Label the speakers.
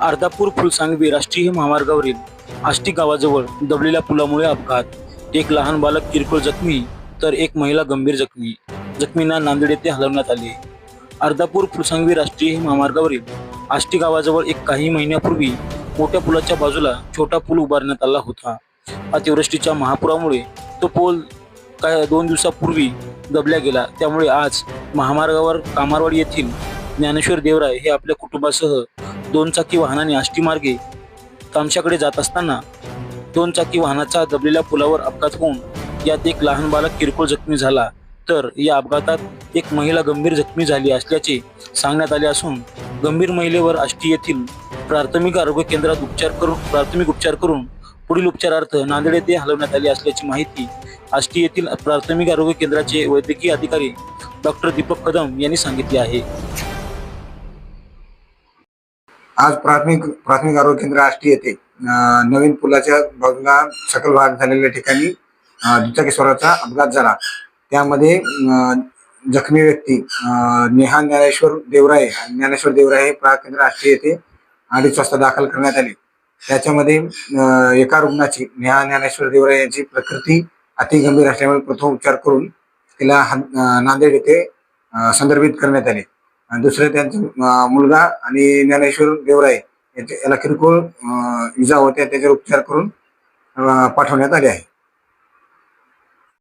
Speaker 1: अर्धापूर फुलसांगवी राष्ट्रीय महामार्गावरील आष्टी गावाजवळ दबलेल्या पुलामुळे अपघात. एक लहान बालक किरकोळ जखमी तर एक महिला गंभीर जखमी. जखमींना नांदेड येथे हलवण्यात आले. अर्धापूर फुलसांगवी राष्ट्रीय महामार्गावरील आष्टी गावाजवळ एक काही महिन्यापूर्वी मोठ्या पुलाच्या बाजूला छोटा पूल उभारण्यात आला होता. अतिवृष्टीच्या महापुरामुळे तो पूल काय दोन दिवसापूर्वी दबल्या गेला. त्यामुळे आज महामार्गावर कामारवाडी येथील ज्ञानेश्वर देवराय हे आपल्या कुटुंबासह दोन चाकी वाहनाने आष्टी मार्गे तामशाकडे जात असताना दोन चाकी वाहनाचा दबलेल्या पुलावर अपघात होऊन यात एक लहान बालक किरकोळ जखमी झाला. तर या अपघातात एक महिला गंभीर जखमी झाली असल्याचे सांगण्यात आले असून गंभीर महिलेवर आष्टी येथील प्राथमिक आरोग्य केंद्रात उपचार करून प्राथमिक उपचार करून पुढील उपचारार्थ नांदेड येथे हलवण्यात आली असल्याची माहिती आष्टी येथील प्राथमिक आरोग्य केंद्राचे वैद्यकीय अधिकारी डॉक्टर दीपक कदम यांनी सांगितले आहे.
Speaker 2: आज प्राथमिक प्राथमिक आरोग्य केंद्र आष्टी येथे नवीन पुलाच्या बाजूला सकल भाग झालेल्या ठिकाणी दुचाकी स्वराचा अपघात झाला. त्यामध्ये जखमी व्यक्ती नेहा ज्ञानेश्वर देवराय ज्ञानेश्वर देवराय हे प्राथमिक केंद्र आष्टी येथे अडीच वाजता दाखल करण्यात आले. त्याच्यामध्ये एका रुग्णाची नेहा ज्ञानेश्वर देवराय यांची प्रकृती अतिगंभीर असल्यामुळे प्रथम उपचार करून तिला नांदेड येथे संदर्भित करण्यात आले. आणि दुसरे त्यांचा मुलगा आणि ज्ञानेश्वर देवराय याचे याला किरकोळ इजा होत्या त्याच्यावर उपचार करून पाठवण्यात आले आहे.